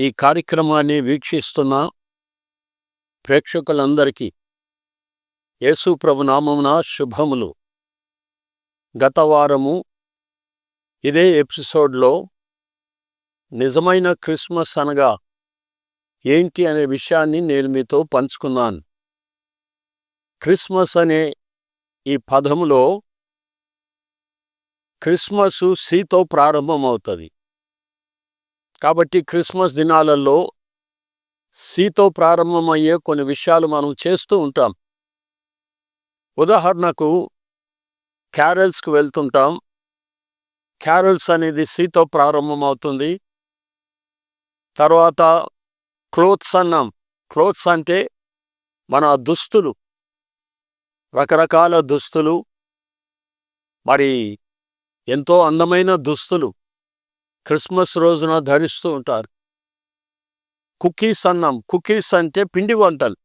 ఈ కార్యక్రమాన్ని వీక్షిస్తున్న ప్రేక్షకులందరికీ యేసు ప్రభునామమున శుభములు. గత వారము ఇదే ఎపిసోడ్లో నిజమైన క్రిస్మస్ అనగా ఏంటి అనే విషయాన్ని నేను మీతో పంచుకున్నాను. క్రిస్మస్ అనే ఈ పదములో క్రిస్మస్ సీతో ప్రారంభమవుతుంది. కాబట్టి క్రిస్మస్ దినాలలో సీతో ప్రారంభమయ్యే కొన్ని విషయాలు మనం చేస్తూ ఉంటాం. ఉదాహరణకు క్యారల్స్కి వెళ్తుంటాం. క్యారల్స్ అనేది సీతో ప్రారంభమవుతుంది. తర్వాత క్లోత్స్ అన్నాం. క్లోత్స్ అంటే మన దుస్తులు. రకరకాల దుస్తులు. మరి ఎంతో అందమైన దుస్తులు. క్రిస్మస్ రోజున ధరిస్తూ ఉంటారు. కుకీస్ అన్నాం కుకీస్ అంటే పిండి వంటలు.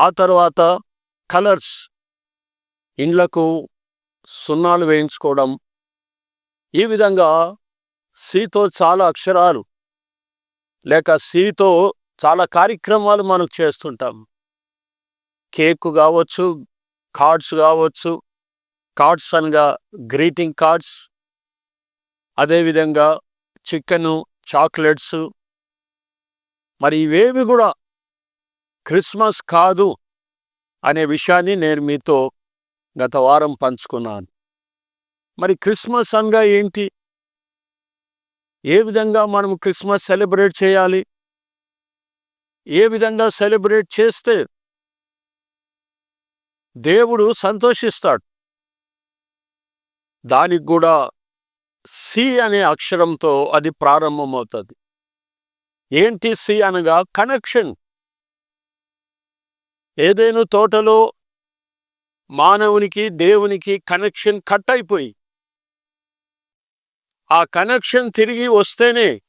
ఆ తర్వాత కలర్స్. ఇండ్లకు సున్నాలు వేయించుకోవడం. ఈ విధంగా సీతో చాలా అక్షరాలు. లేక సీతో చాలా కార్యక్రమాలు మనం చేస్తుంటాం. కేక్ కావచ్చు కార్డ్స్ కావచ్చు కార్డ్స్ అనగా గ్రీటింగ్ కార్డ్స్. అదేవిధంగా చికెను చాక్లెట్స్. మరి ఇవేవి కూడా క్రిస్మస్ కాదు అనే విషయాన్ని నేను మీతో గత వారం పంచుకున్నాను. మరి క్రిస్మస్ అనగా ఏంటి? ఏ విధంగా మనం క్రిస్మస్ సెలబ్రేట్ చేయాలి? ఏ విధంగా సెలబ్రేట్ చేస్తే దేవుడు సంతోషిస్తాడు? దానికి కూడా సి అనే అక్షరంతో అది ప్రారంభమవుతుంది. ఏంటి సి అనగా కనెక్షన్. ఏదైనా తోటలో మానవునికి దేవునికి కనెక్షన్ కట్ అయిపోయి ఆ కనెక్షన్ తిరిగి వస్తేనే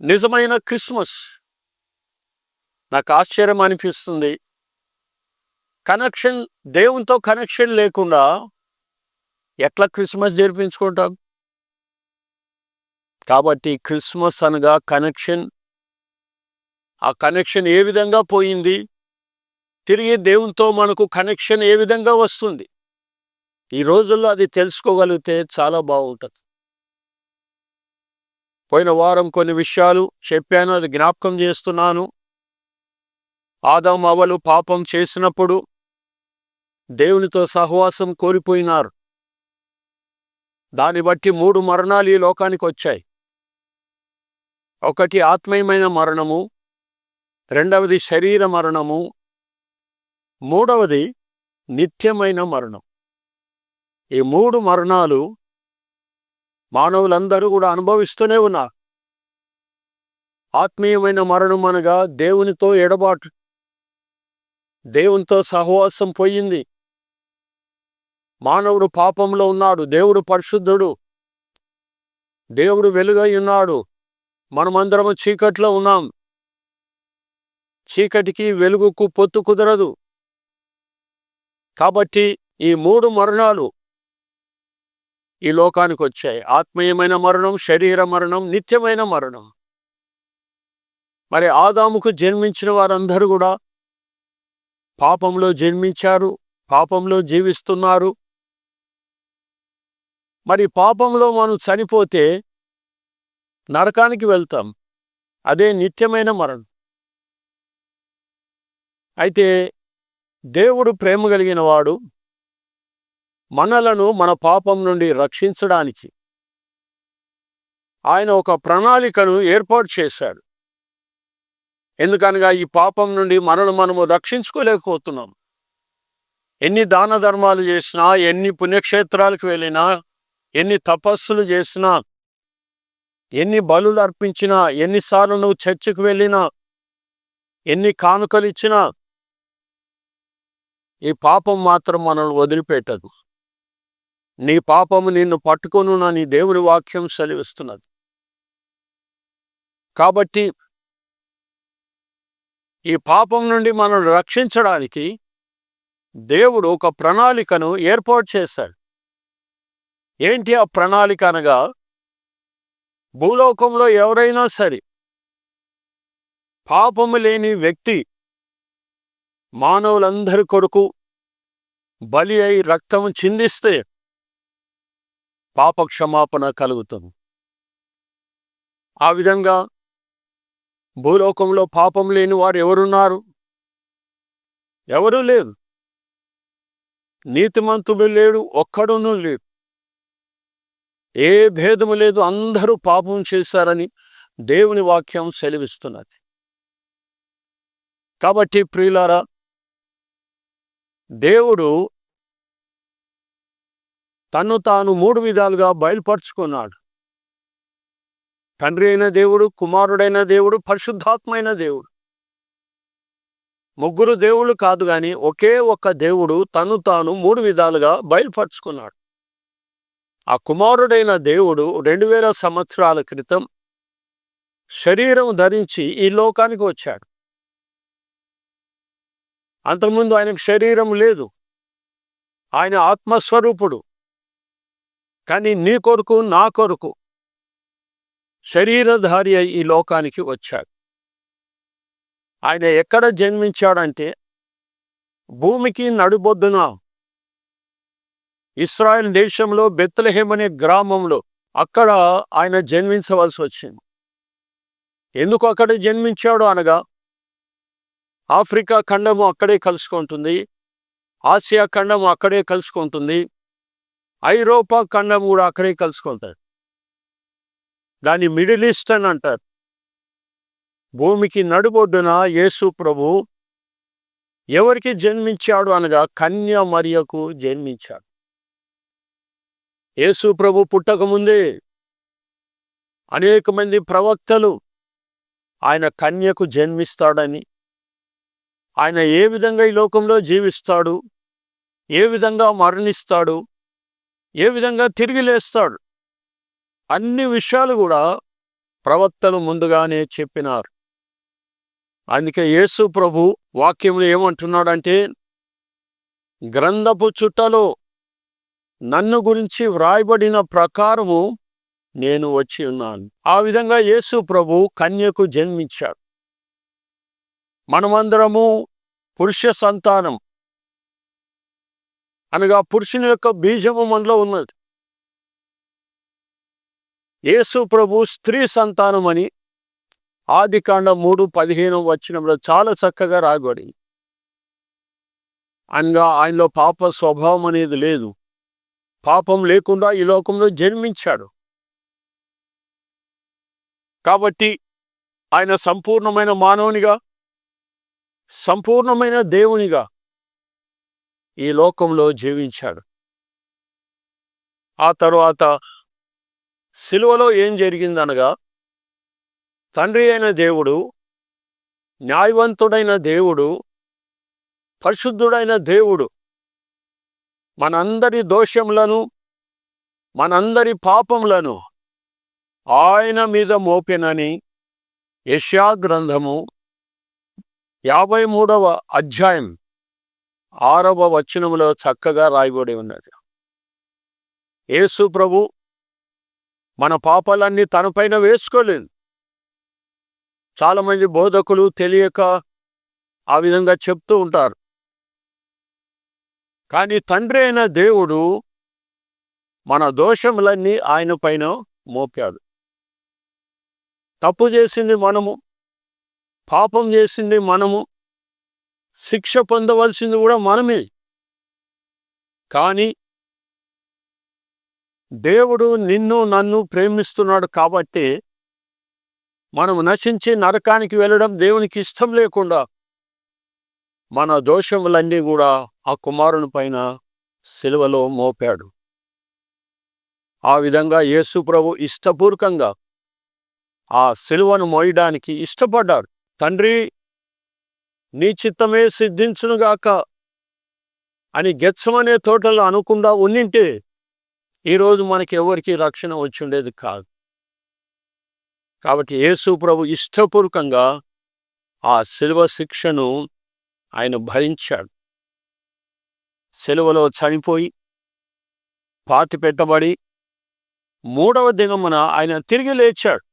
నిజమైన క్రిస్మస్. నాకు ఆశ్చర్యం అనిపిస్తుంది కనెక్షన్ దేవునితో కనెక్షన్ లేకుండా ఎట్లా క్రిస్మస్ జరిపించుకుంటాం? కాబట్టి క్రిస్మస్ అనగా కనెక్షన్. ఆ కనెక్షన్ ఏ విధంగా పోయింది? తిరిగి దేవునితో మనకు కనెక్షన్ ఏ విధంగా వస్తుంది? ఈ రోజుల్లో అది తెలుసుకోగలిగితే చాలా బాగుంటుంది. పోయిన వారం కొన్ని విషయాలు చెప్పాను అది జ్ఞాపకం చేస్తున్నాను. ఆదాం అవలు పాపం చేసినప్పుడు దేవునితో సహవాసం కోల్పోయినారు. దాన్ని బట్టి మూడు మరణాలు ఈ లోకానికి వచ్చాయి. ఒకటి ఆత్మీయమైన మరణము రెండవది శరీర మరణము మూడవది నిత్యమైన మరణం. ఈ మూడు మరణాలు మానవులందరూ కూడా అనుభవిస్తూనే ఉన్నారు. ఆత్మీయమైన మరణం అనగా దేవునితో ఎడబాటు దేవునితో సహవాసం పోయింది. మానవుడు పాపంలో ఉన్నాడు. దేవుడు పరిశుద్ధుడు. దేవుడు వెలుగై ఉన్నాడు. మనమందరము చీకట్లో ఉన్నాం. చీకటికి వెలుగుకు పొత్తు కుదరదు. కాబట్టి ఈ మూడు మరణాలు ఈ లోకానికి వచ్చాయి. ఆత్మీయమైన మరణం శరీర మరణం నిత్యమైన మరణం. మరి ఆదాముకు జన్మించిన వారందరూ కూడా పాపంలో జన్మించారు పాపంలో జీవిస్తున్నారు. మరి పాపంలో మనం చనిపోతే నరకానికి వెళ్తాం. అదే నిత్యమైన మరణం. అయితే దేవుడు ప్రేమ కలిగిన వాడు మనలను మన పాపం నుండి రక్షించడానికి ఆయన ఒక ప్రణాళికను ఏర్పాటు చేశాడు. ఎందుకనగా ఈ పాపం నుండి మనను మనము రక్షించుకోలేకపోతున్నాం. ఎన్ని దాన ధర్మాలు చేసినా ఎన్ని పుణ్యక్షేత్రాలకు వెళ్ళినా ఎన్ని తపస్సులు చేసినా ఎన్ని బలులు అర్పించినా ఎన్నిసార్లు నువ్వు చర్చికి వెళ్ళినా ఎన్ని కానుకలు ఇచ్చినా ఈ పాపం మాత్రం మనల్ని వదిలిపెట్టదు. నీ పాపము నిన్ను పట్టుకొను నీ దేవుని వాక్యం సెలవిస్తున్నది. కాబట్టి ఈ పాపం నుండి మనం రక్షించడానికి దేవుడు ఒక ప్రణాళికను ఏర్పాటు చేశాడు. ఏంటి ఆ ప్రణాళిక అనగా? భూలోకంలో ఎవరైనా సరే పాపము లేని వ్యక్తి మానవులందరి కొరకు బలి అయి రక్తం చిందిస్తే పాప క్షమాపణ కలుగుతుంది. ఆ విధంగా భూలోకంలో పాపం లేని వారు ఎవరున్నారు? ఎవరూ లేరు. నీతిమంతుడు లేడు ఒక్కడునూ లేడు ఏ భేదము లేదు అందరూ పాపం చేశారని దేవుని వాక్యం సెలవిస్తున్నది. కాబట్టి ప్రియులారా దేవుడు తను తాను మూడు విధాలుగా బయలుపరుచుకున్నాడు. తండ్రి అయిన దేవుడు కుమారుడైన దేవుడు పరిశుద్ధాత్మైన దేవుడు. ముగ్గురు దేవుళ్ళు కాదు కానీ ఒకే ఒక్క దేవుడు తను తాను మూడు విధాలుగా బయలుపరుచుకున్నాడు. ఆ కుమారుడైన దేవుడు రెండు వేల సంవత్సరాల క్రితం శరీరం ధరించి ఈ లోకానికి వచ్చాడు. అంతకుముందు ఆయనకు శరీరం లేదు. ఆయన ఆత్మస్వరూపుడు. కానీ నీ కొరకు నా కొరకు శరీరధారి అయి ఈ లోకానికి వచ్చాడు. ఆయన ఎక్కడ జన్మించాడంటే భూమికి నడుబొద్దున ఇస్రాయల్ దేశంలో బెత్తలహేమ్ అనే గ్రామంలో అక్కడ ఆయన జన్మించవలసి వచ్చింది. ఎందుకు అక్కడ జన్మించాడు అనగా ఆఫ్రికా ఖండము అక్కడే కలుసుకుంటుంది ఆసియా ఖండము అక్కడే కలుసుకుంటుంది ఐరోపా ఖండం కూడా అక్కడే కలుసుకుంటారు. దాన్ని మిడిల్ ఈస్ట్ అని అంటారు. భూమికి నడుబొడ్డున యేసు ప్రభు ఎవరికి జన్మించాడు అనగా కన్య మరియకు జన్మించాడు. యేసు ప్రభు పుట్టకముందే అనేక మంది ప్రవక్తలు ఆయన కన్యకు జన్మిస్తాడని ఆయన ఏ విధంగా ఈ లోకంలో జీవిస్తాడు ఏ విధంగా మరణిస్తాడు ఏ విధంగా తిరిగి లేస్తాడు అన్ని విషయాలు కూడా ప్రవక్తలు ముందుగానే చెప్పినారు. అందుకే యేసు ప్రభు వాక్యంలో ఏమంటున్నాడంటే గ్రంథపు చుట్టలో నన్ను గురించి వ్రాయబడిన ప్రకారము నేను వచ్చి ఉన్నాను. ఆ విధంగా యేసు ప్రభు కన్యకు జన్మించాడు. మనమందరము పురుష సంతానం. అనగా పురుషుని యొక్క బీజము మనలో ఉన్నది. యేసు ప్రభు స్త్రీ సంతానం అని ఆది కాండ మూడు పదిహేను వచ్చినంలో చాలా చక్కగా రాయబడి అనగా ఆయనలో పాప స్వభావం అనేది లేదు. పాపం లేకుండా ఈ లోకంలో జన్మించాడు. కాబట్టి ఆయన సంపూర్ణమైన మానవునిగా సంపూర్ణమైన దేవునిగా ఈ లోకంలో జీవించాడు. ఆ తరువాత సిలువలో ఏం జరిగిందనగా తండ్రి అయిన దేవుడు న్యాయవంతుడైన దేవుడు పరిశుద్ధుడైన దేవుడు మనందరి దోషములను మనందరి పాపములను ఆయన మీద మోపెనని యష్యా గ్రంథము యాభై మూడవ అధ్యాయం ఆరవ వచనములో చక్కగా రాయబడి ఉన్నది. యేసు ప్రభు మన పాపాలన్నీ తనపైన వేసుకోలేదు. చాలామంది బోధకులు తెలియక ఆ విధంగా చెప్తూ ఉంటారు. కానీ తండ్రి అయిన దేవుడు మన దోషములన్నీ ఆయన పైన మోపాడు. తప్పు చేసింది మనము పాపం చేసింది మనము శిక్ష పొందవలసింది కూడా మనమే. కానీ దేవుడు నిన్ను నన్ను ప్రేమిస్తున్నాడు కాబట్టి మనం నశించి నరకానికి వెళ్ళడం దేవునికి ఇష్టం లేకుండా మన దోషములన్నీ కూడా ఆ కుమారుని పైన సిలువలో మోపాడు. ఆ విధంగా యేసు ప్రభు ఇష్టపూర్వకంగా ఆ సిలువను మోయడానికి ఇష్టపడ్డారు. తండ్రి నీ చిత్తమే సిద్ధించునుగాక అని గెచ్చమనే తోటలో అనుకుండా ఉన్నింటే ఈరోజు మనకి ఎవరికి రక్షణ వచ్చి ఉండేది కాదు. కాబట్టి యేసు ప్రభు ఇష్టపూర్వకంగా ఆ శిలువ శిక్షను ఆయన భరించాడు. సెలవులో చనిపోయి పాతి పెట్టబడి మూడవ దినమున ఆయన తిరిగి లేచాడు.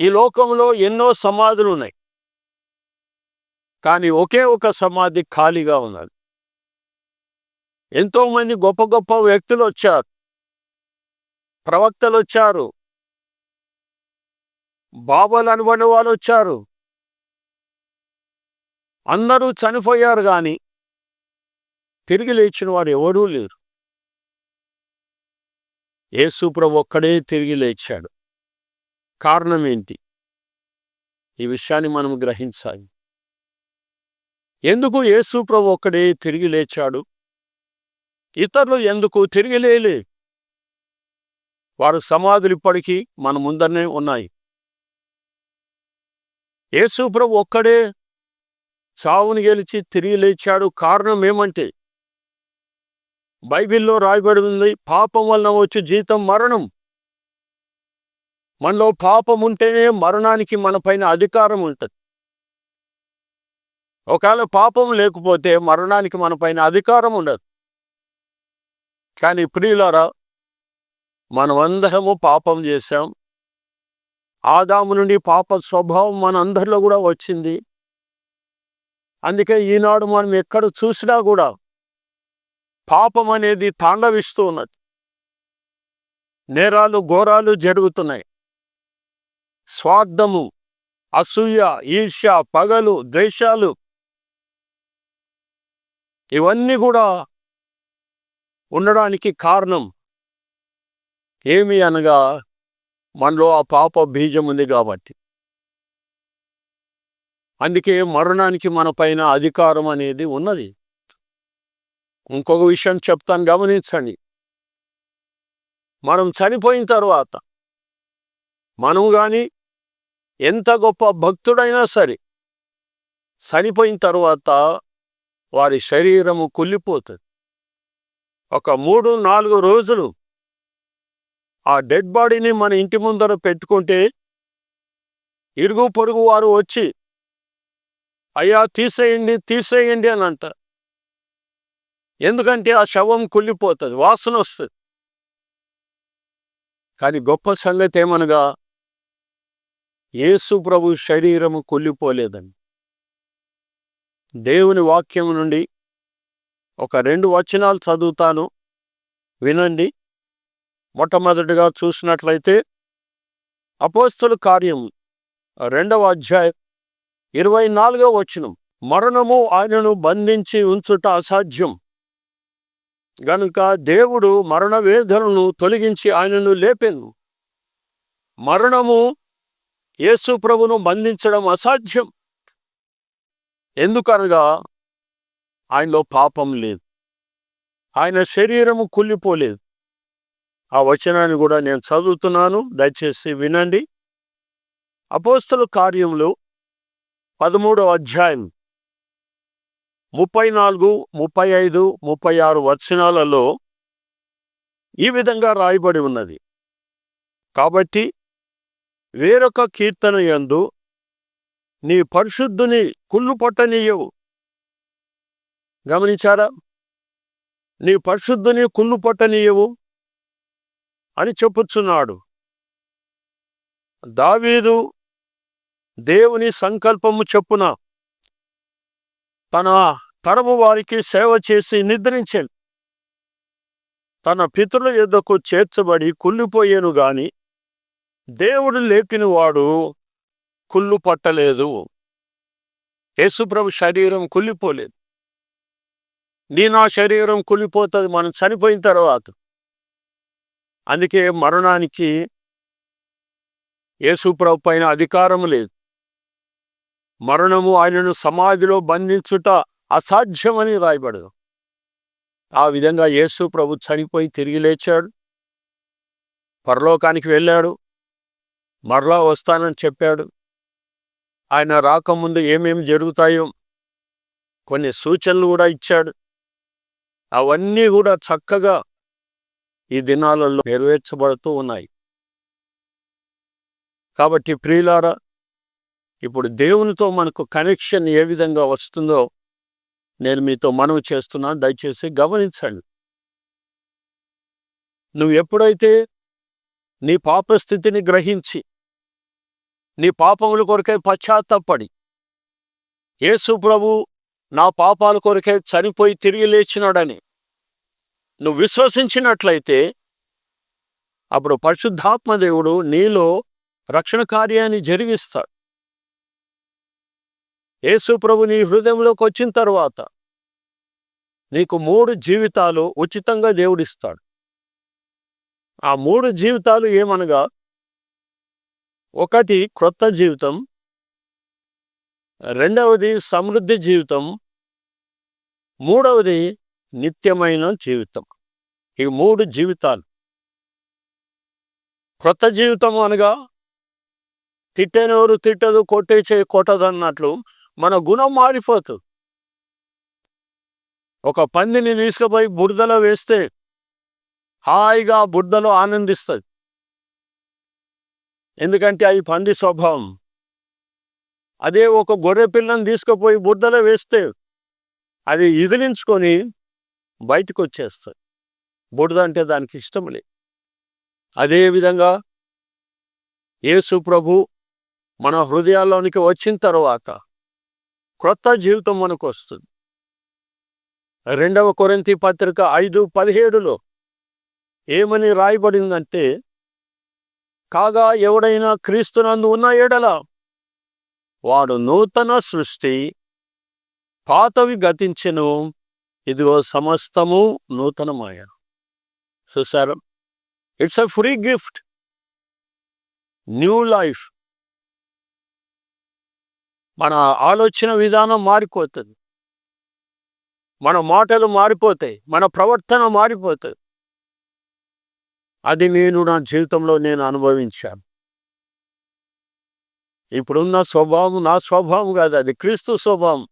ఈ లోకంలో ఎన్నో సమాధులు ఉన్నాయి. కానీ ఒకే ఒక సమాధి ఖాళీగా ఉన్నది. ఎంతో మంది గొప్ప గొప్ప వ్యక్తులు వచ్చారు. ప్రవక్తలు వచ్చారు. బాబాలు అనుబడిన వాళ్ళు వచ్చారు. అందరూ చనిపోయారు కానీ తిరిగి లేచిన వారు ఎవరూ లేరు. యేసుప్రభు ఒక్కడే తిరిగి లేచాడు. కారణం ఏంటి? ఈ విషయాన్ని మనం గ్రహించాలి. ఎందుకు యేసుప్రభు ఒక్కడే తిరిగి లేచాడు? ఇతరులు ఎందుకు తిరిగి లేలే? వారు సమాధులు ఇప్పటికీ మన ముందరనే ఉన్నాయి. యేసుప్రభు ఒక్కడే చావుని గెలిచి తిరిగి లేచాడు. కారణం ఏమంటే బైబిల్లో రాయబడి ఉంది పాపం వలన వచ్చే జీతం మరణం. మనలో పాపం ఉంటేనే మరణానికి మన పైన అధికారం ఉంటుంది. ఒకవేళ పాపం లేకపోతే మరణానికి మన పైన అధికారం ఉండదు. కానీ ప్రియులారా మనమందరము పాపం చేశాం. ఆదాము నుండి పాప స్వభావం మన అందరిలో కూడా వచ్చింది. అందుకే ఈనాడు మనం ఎక్కడ చూసినా కూడా పాపం అనేది తాండవిస్తూ ఉన్నది. నేరాలు ఘోరాలు జరుగుతున్నాయి. స్వార్థము అసూయ ఈర్ష్య పగలు ద్వేషాలు ఇవన్నీ కూడా ఉండడానికి కారణం ఏమి అనగా మనలో ఆ పాప బీజం ఉంది కాబట్టి. అందుకే మరణానికి మన పైన అధికారం అనేది ఉన్నది. ఇంకొక విషయం చెప్తాను గమనించండి. మనం చనిపోయిన తర్వాత మనం కానీ ఎంత గొప్ప భక్తుడైనా సరే చనిపోయిన తర్వాత వారి శరీరము కుళ్ళిపోతుంది. ఒక మూడు నాలుగు రోజులు ఆ డెడ్ బాడీని మన ఇంటి ముందర పెట్టుకుంటే ఇరుగు పొరుగు వారు వచ్చి అయ్యా తీసేయండి తీసేయండి అని అంటారు. ఎందుకంటే ఆ శవం కుళ్ళిపోతుంది వాసన వస్తుంది. కానీ గొప్ప సంగతి ఏమనగా యేసు ప్రభు శరీరము కుళ్ళిపోలేదని దేవుని వాక్యం నుండి ఒక రెండు వచనాలు చదువుతాను వినండి. మొట్టమొదటిగా చూసినట్లయితే అపోస్తుల కార్యం రెండవ అధ్యాయం ఇరవై నాలుగవ వచనం మరణము ఆయనను బంధించి ఉంచుట అసాధ్యం. గనుక దేవుడు మరణ వేదనను తొలగించి ఆయనను లేపెను. మరణము యేసు ప్రభును బంధించడం అసాధ్యం. ఎందుకనగా ఆయనలో పాపం లేదు. ఆయన శరీరము కుళ్ళిపోలేదు. ఆ వచనాన్ని కూడా నేను చదువుతున్నాను. దయచేసి వినండి. అపోస్తల కార్యములు పదమూడవ అధ్యాయం ముప్పై నాలుగు ముప్పై ఐదు ముప్పై ఆరు వచనాలలో ఈ విధంగా రాయబడి ఉన్నది. కాబట్టి వేరొక కీర్తన యందు నీ పరిశుద్ధుని కుళ్ళు పట్టనీయవు. గమనించారా? నీ పరిశుద్ధుని కుళ్ళు పట్టనీయవు అని చెప్పుచున్నాడు. దావీదు దేవుని సంకల్పము చెప్పున తన తరము వారికి సేవ చేసి నిద్రించాడు తన పితృల యుద్ధకు చేర్చబడి కుళ్ళిపోయాను గాని దేవుడు లేపిన వాడు కుళ్ళు పట్టలేదు యేసుప్రభు శరీరం కుళ్ళిపోలేదు. నీ నా శరీరం కుళ్ళిపోతుంది మనం చనిపోయిన తర్వాత. అందుకే మరణానికి యేసుప్రభు పైన అధికారం లేదు. మరణము ఆయనను సమాధిలో బంధించుట అసాధ్యమని రాయబడదు. ఆ విధంగా యేసు ప్రభు చనిపోయి తిరిగి లేచాడు. పరలోకానికి వెళ్ళాడు. మరలా వస్తానని చెప్పాడు. ఆయన రాకముందు ఏమేమి జరుగుతాయో కొన్ని సూచనలు కూడా ఇచ్చాడు. అవన్నీ కూడా చక్కగా ఈ దినాలలో నెరవేర్చబడుతూ ఉన్నాయి. కాబట్టి ప్రియులారా ఇప్పుడు దేవునితో మనకు కనెక్షన్ ఏ విధంగా వస్తుందో నేను మీతో మనవి చేస్తున్నాను దయచేసి గమనించండి. నువ్వు ఎప్పుడైతే నీ పాప స్థితిని గ్రహించి నీ పాపముల కొరకై పశ్చాత్తపడి యేసు ప్రభు నా పాపాల కొరకై చనిపోయి తిరిగి లేచినాడని నువ్వు విశ్వసించినట్లయితే అప్పుడు పరిశుద్ధాత్మ దేవుడు నీలో రక్షణ కార్యాన్ని జరిగిస్తాడు. యేసు ప్రభు నీ హృదయంలోకి వచ్చిన తర్వాత నీకు మూడు జీవితాలు ఉచితంగా దేవుడిస్తాడు. ఆ మూడు జీవితాలు ఏమనగా ఒకటి క్రొత్త జీవితం రెండవది సమృద్ధి జీవితం మూడవది నిత్యమైన జీవితం. ఈ మూడు జీవితాలు. క్రొత్త జీవితం అనగా తిట్టేనెవరు తిట్టదు కొట్టేచే కొట్టదు అన్నట్లు మన గుణం మారిపోతుంది ఒక పందిని తీసుకుపోయి బురదలో వేస్తే హాయిగా బురదలో ఆనందిస్తుంది. ఎందుకంటే అది పంది స్వభావం. అదే ఒక గొర్రె పిల్లని తీసుకుపోయి బురదలో వేస్తే అది ఇదిలించుకొని బయటకు వచ్చేస్తుంది బురద అంటే దానికి ఇష్టం లేదు. అదేవిధంగా యేసు ప్రభు మన హృదయాల్లోనికి వచ్చిన తర్వాత క్రొత్త జీవితం మనకు వస్తుంది రెండవ కొరంతి పత్రిక ఐదు పదిహేడులో ఏమని రాయబడిందంటే కాగా ఎవడైనా క్రీస్తునందు ఉన్న ఎడల వాడు నూతన సృష్టి పాతవి గతించెను ఇదిగో సమస్తము నూతనమాయ చూసారు it's a free gift. New life. మన ఆలోచన విధానం మారిపోతుంది. మన మాటలు మారిపోతాయి. మన ప్రవర్తన మారిపోతుంది. అది నేను నా జీవితంలో నేను అనుభవించాను. ఇప్పుడున్న స్వభావం నా స్వభావం కాదు అది క్రీస్తు స్వభావం.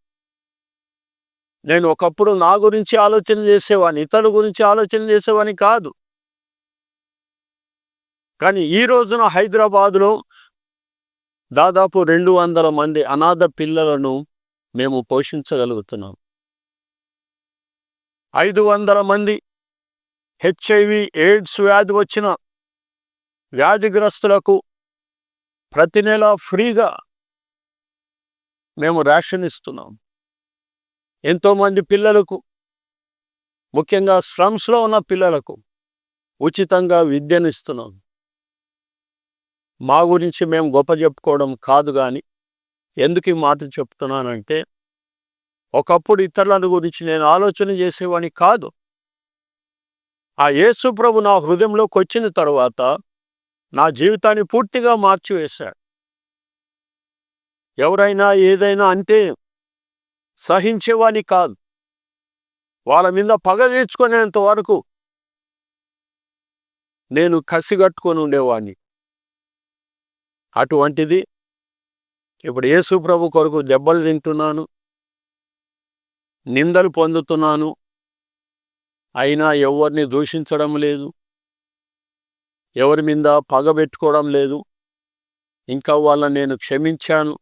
నేను ఒకప్పుడు నా గురించి ఆలోచన చేసేవాడిని ఇతరుల గురించి ఆలోచన చేసేవాడిని కాదు. కానీ ఈ రోజున హైదరాబాదులో దాదాపు రెండు వందల మంది అనాథ పిల్లలను మేము పోషించగలుగుతున్నాం. ఐదు వందల మంది హెచ్ఐవి ఎయిడ్స్ వ్యాధి వచ్చిన వ్యాధిగ్రస్తులకు ప్రతి నెల ఫ్రీగా మేము రేషన్ ఇస్తున్నాం. ఎంతోమంది పిల్లలకు ముఖ్యంగా స్లమ్స్లో ఉన్న పిల్లలకు ఉచితంగా విద్యను ఇస్తున్నాం. మా గురించి మేము గొప్ప చెప్పుకోవడం కాదు కానీ ఎందుకు ఈ మాట చెప్తున్నానంటే ఒకప్పుడు ఇతరుల గురించి నేను ఆలోచన చేసేవాడిని కాదు. ఆ యేసు ప్రభు నా హృదయంలోకి వచ్చిన తర్వాత నా జీవితాన్ని పూర్తిగా మార్చివేశాడు. ఎవరైనా ఏదైనా అంటే సహించేవాని కాదు. వాళ్ళ మీద పగ తెచ్చుకునేంత వరకు నేను కసిగట్టుకొని ఉండేవాడిని అటువంటిది ఇప్పుడు యేసు ప్రభు కొరకు దెబ్బలు తింటున్నాను నిందలు పొందుతున్నాను అయినా ఎవరిని దూషించడం లేదు ఎవరి మీద పగబెట్టుకోవడం లేదు ఇంకా వాళ్ళని నేను క్షమించాను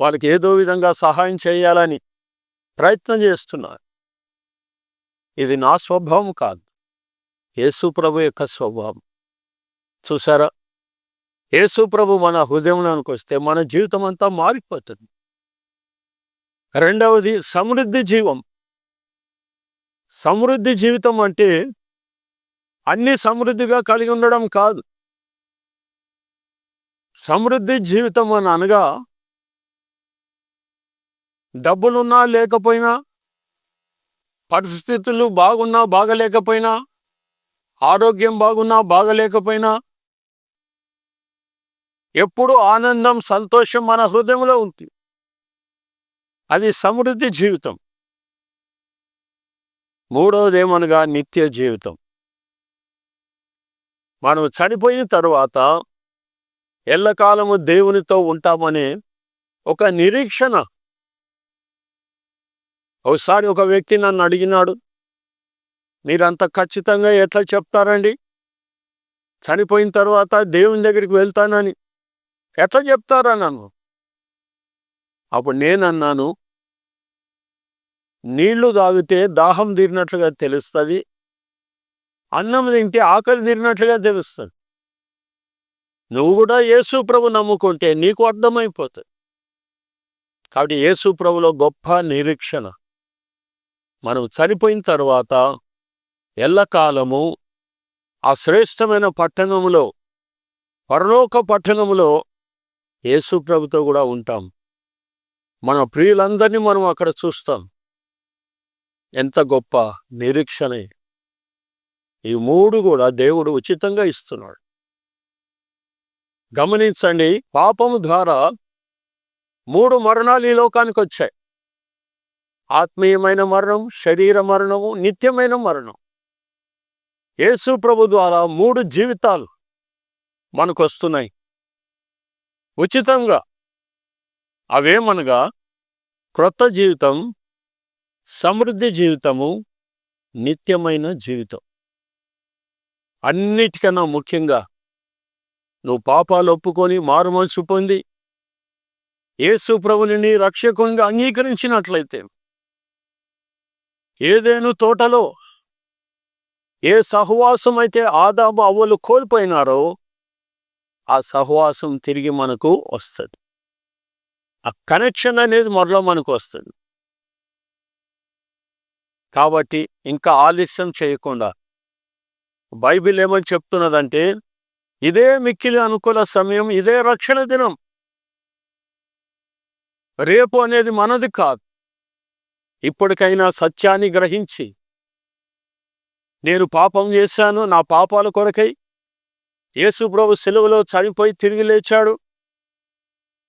వాళ్ళకి ఏదో విధంగా సహాయం చేయాలని ప్రయత్నం చేస్తున్నాను ఇది నా స్వభావం కాదు యేసు ప్రభు యొక్క స్వభావం. చూసారా? యేసుప్రభు మన హృదయంలోనికి వస్తే మన జీవితం అంతా మారిపోతుంది. రెండవది సమృద్ధి జీవం. సమృద్ధి జీవితం అంటే అన్ని సమృద్ధిగా కలిగి ఉండడం కాదు. సమృద్ధి జీవితం అని అనగా డబ్బులున్నా లేకపోయినా పరిస్థితులు బాగున్నా బాగలేకపోయినా ఆరోగ్యం బాగున్నా బాగలేకపోయినా ఎప్పుడు ఆనందం సంతోషం మన హృదయంలో ఉంది. అది సమృద్ధి జీవితం. మూడవది ఏమనగా నిత్య జీవితం. మనం చనిపోయిన తరువాత ఎల్లకాలము దేవునితో ఉంటామనే ఒక నిరీక్షణ. ఒకసారి ఒక వ్యక్తి నన్ను అడిగినాడు మీరంత ఖచ్చితంగా ఎట్లా చెప్తారండి? చనిపోయిన తర్వాత దేవుని దగ్గరికి వెళ్తానని. ఎట్లా చెప్తారా నన్ను? అప్పుడు నేనన్నాను నీళ్ళు తాగితే దాహం తీరినట్లుగా తెలుస్తుంది అన్నం తింటే ఆకలి తీరినట్లుగా తెలుస్తుంది. నువ్వు కూడా యేసు ప్రభు నమ్ముకుంటే నీకు అర్థమైపోతుంది. కాబట్టి యేసు ప్రభులో గొప్ప నిరీక్షణ. మనం చనిపోయిన తర్వాత ఎల్లకాలము ఆ శ్రేష్టమైన పట్టణములో పరలోక పట్టణములో యేసు ప్రభుతో కూడా ఉంటాం. మన ప్రియులందరినీ మనం అక్కడ చూస్తాం. ఎంత గొప్ప నిరీక్షణ! ఈ మూడు కూడా దేవుడు ఉచితంగా ఇస్తున్నాడు. గమనించండి పాపము ద్వారా మూడు మరణాలు ఈ లోకానికి వచ్చాయి. ఆత్మీయమైన మరణం శరీర మరణము నిత్యమైన మరణం. యేసు ప్రభు ద్వారా మూడు జీవితాలు మనకు వస్తున్నాయి. ఉచితంగా. అవేమనగా క్రొత్త జీవితం సమృద్ధి జీవితము నిత్యమైన జీవితం. అన్నిటికన్నా ముఖ్యంగా నువ్వు పాపాలు ఒప్పుకొని మారుమనసు పొంది యేసు ప్రభుని రక్షకునిగా అంగీకరించినట్లయితే ఏదేను తోటలో ఏ సహవాసం అయితే ఆదాము అవ్వలు కోల్పోయినారో ఆ సహవాసం తిరిగి మనకు వస్తుంది. ఆ కనెక్షన్ అనేది మరలో మనకు వస్తుంది. కాబట్టి ఇంకా ఆలస్యం చేయకుండా బైబిల్ ఏమని చెప్తున్నదంటే ఇదే మిక్కిలి అనుకూల సమయం ఇదే రక్షణ దినం. రేపు అనేది మనది కాదు. ఇప్పటికైనా సత్యాన్ని గ్రహించి నేను పాపం చేశాను నా పాపాల కొరకై యేసుప్రభు సెలవులో చనిపోయి తిరిగి లేచాడు.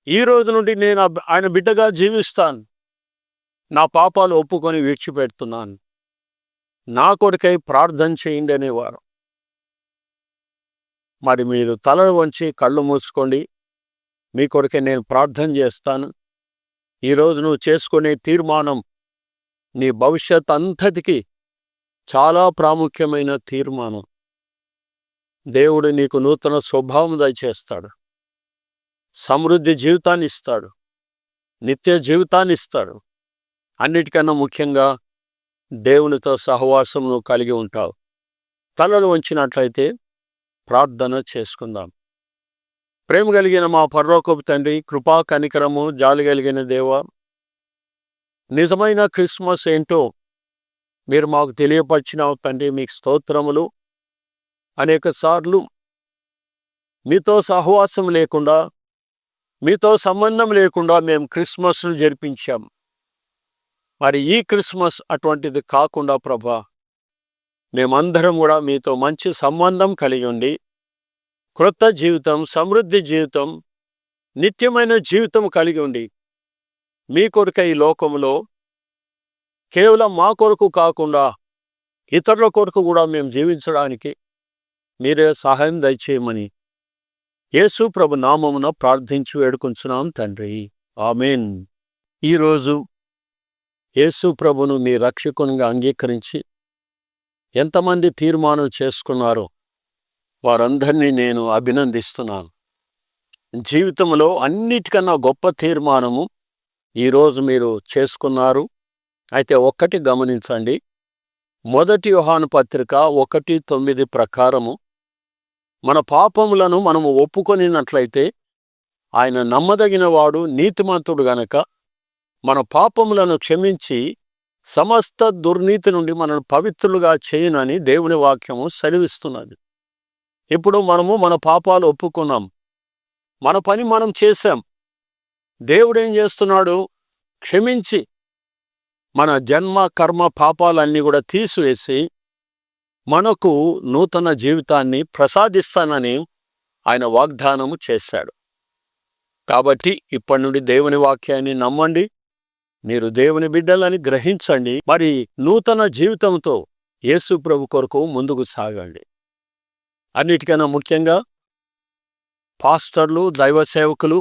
ఈ రోజు నుండి నేను ఆ- ఆయన బిడ్డగా జీవిస్తాను. నా పాపాలు ఒప్పుకొని విడిచిపెడుతున్నాను. నా కొరకై ప్రార్థన చేయండి అనేవారు. మరి మీరు తలలు వంచి కళ్ళు మూసుకోండి. మీ కొరకే నేను ప్రార్థన చేస్తాను. ఈరోజు నువ్వు చేసుకునే తీర్మానం నీ భవిష్యత్ అంతటికి చాలా ప్రాముఖ్యమైన తీర్మానం. దేవుడు నీకు నూతన స్వభావం దయచేస్తాడు. సమృద్ధి జీవితాన్ని ఇస్తాడు. నిత్య జీవితాన్ని ఇస్తాడు. అన్నిటికన్నా ముఖ్యంగా దేవునితో సహవాసమును కలిగి ఉంటావు. తలలు వంచినట్లయితే ప్రార్థన చేసుకుందాం. ప్రేమ కలిగిన మా పర్లోకపు తండ్రి కృపా కనికరము జాలి కలిగిన దేవ నిజమైన క్రిస్మస్ ఏంటో మీరు మాకు తెలియపరిచిన తండ్రి మీకు స్తోత్రములు. అనేక సార్లు మీతో సహవాసం లేకుండా మీతో సంబంధం లేకుండా మేము క్రిస్మస్ను జరిపించాం. మరి ఈ క్రిస్మస్ అటువంటిది కాకుండా ప్రభా మేమందరం కూడా మీతో మంచి సంబంధం కలిగి ఉండి క్రొత్త జీవితం సమృద్ధి జీవితం నిత్యమైన జీవితం కలిగి ఉండి మీ కొరక ఈ లోకంలో కేవలం మా కొరకు కాకుండా ఇతరుల కొరకు కూడా మేము జీవించడానికి మీరే సహాయం దయచేయమని. యేసు ప్రభు నామమున ప్రార్థించి వేడుకుంటున్నాం తండ్రి. ఆమెన్. ఈరోజు యేసు ప్రభును మీ రక్షకునిగా అంగీకరించి ఎంతమంది తీర్మానం చేసుకున్నారో వారందరినీ నేను అభినందిస్తున్నాను. జీవితంలో అన్నిటికన్నా గొప్ప తీర్మానము ఈరోజు మీరు చేసుకున్నారు. అయితే ఒక్కటి గమనించండి. మొదటి యోహాను పత్రిక ఒకటి తొమ్మిది ప్రకారము మన పాపములను మనము ఒప్పుకొనినట్లయితే ఆయన నమ్మదగినవాడు నీతిమంతుడు గనక మన పాపములను క్షమించి సమస్త దుర్నీతి నుండి మనను పవిత్రులుగా చేయనని దేవుని వాక్యము సెలవిస్తున్నది. ఇప్పుడు మనము మన పాపాలు ఒప్పుకున్నాం. మన పని మనం చేశాం. దేవుడేం చేస్తున్నాడు? క్షమించి మన జన్మ కర్మ పాపాలన్నీ కూడా తీసివేసి మనకు నూతన జీవితాన్ని ప్రసాదిస్తానని ఆయన వాగ్దానము చేశాడు. కాబట్టి ఇప్పటి నుండి దేవుని వాక్యాన్ని నమ్మండి. మీరు దేవుని బిడ్డలని గ్రహించండి. మరి నూతన జీవితంతో యేసు ప్రభు కొరకు ముందుకు సాగండి. అన్నిటికన్నా ముఖ్యంగా పాస్టర్లు దైవ సేవకులు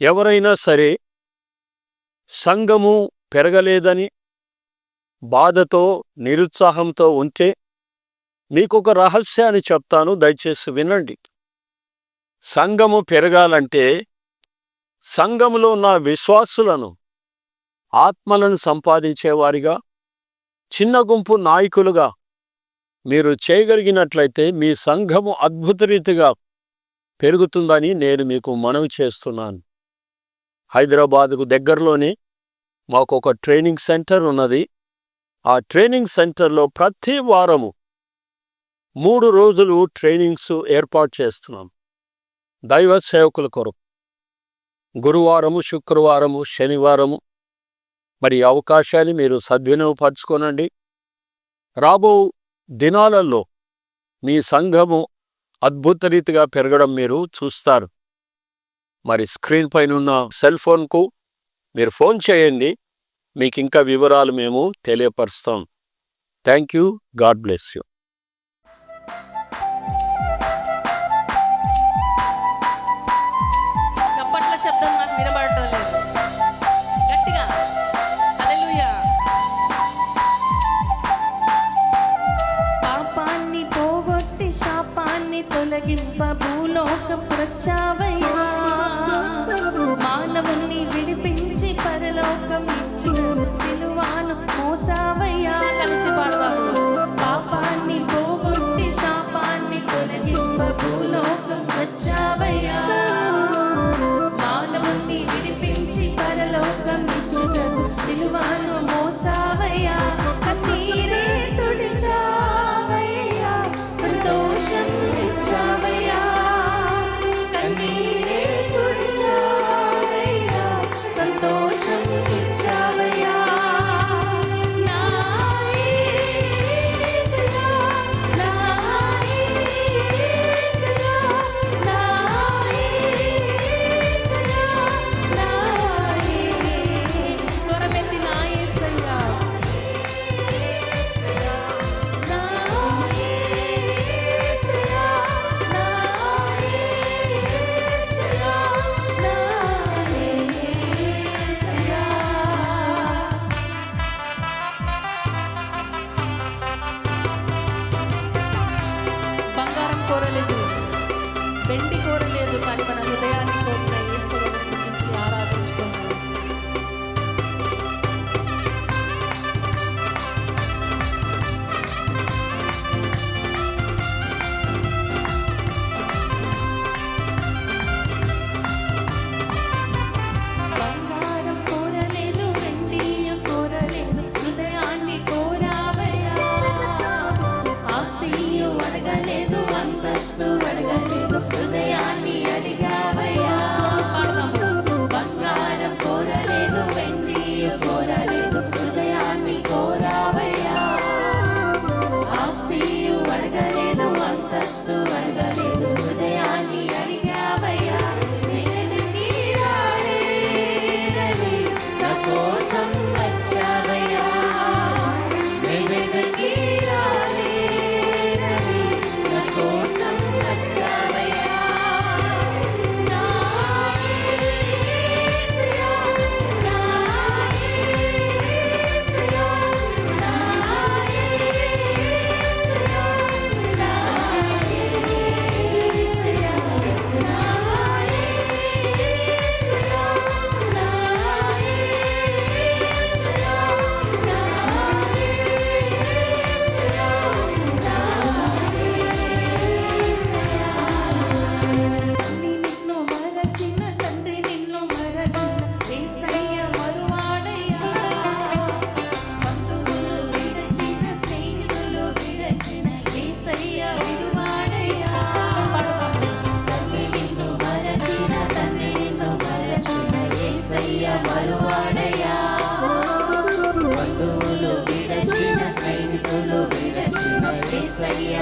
ఎవరైనా సరే సంఘము పెరగలేదని బాధతో నిరుత్సాహంతో ఉంటే మీకొక రహస్యాన్ని చెప్తాను దయచేసి వినండి. సంఘము పెరగాలంటే సంఘములో ఉన్న విశ్వాసులను ఆత్మలను సంపాదించేవారిగా చిన్న గుంపు నాయకులుగా మీరు చేయగలిగినట్లయితే మీ సంఘము అద్భుత రీతిగా పెరుగుతుందని నేను మీకు మనవి చేస్తున్నాను. హైదరాబాద్కు దగ్గరలోనే మాకు ఒక ట్రైనింగ్ సెంటర్ ఉన్నది. ఆ ట్రైనింగ్ సెంటర్లో ప్రతి వారము మూడు రోజులు ట్రైనింగ్స్ ఏర్పాటు చేస్తున్నాం. దైవ సేవకుల కొరకు. గురువారము శుక్రవారము శనివారము. మరి అవకాశాన్ని మీరు సద్వినియోగపరచుకోనండి. రాబో దినాలలో మీ సంఘము అద్భుత రీతిగా పెరగడం మీరు చూస్తారు. మరి స్క్రీన్ పైన ఉన్న సెల్ ఫోన్కు మీరు ఫోన్ చేయండి. మీకు ఇంకా వివరాలు మేము తెలియపరుస్తాం. Thank you. God bless you. బంగారం కోరలేదు వెండి కోరలేదు కానీ మన హృదయాన్ని యేసయ్య బంధువులు విడచిన స్నేహితులు విడచిన యేసయ్య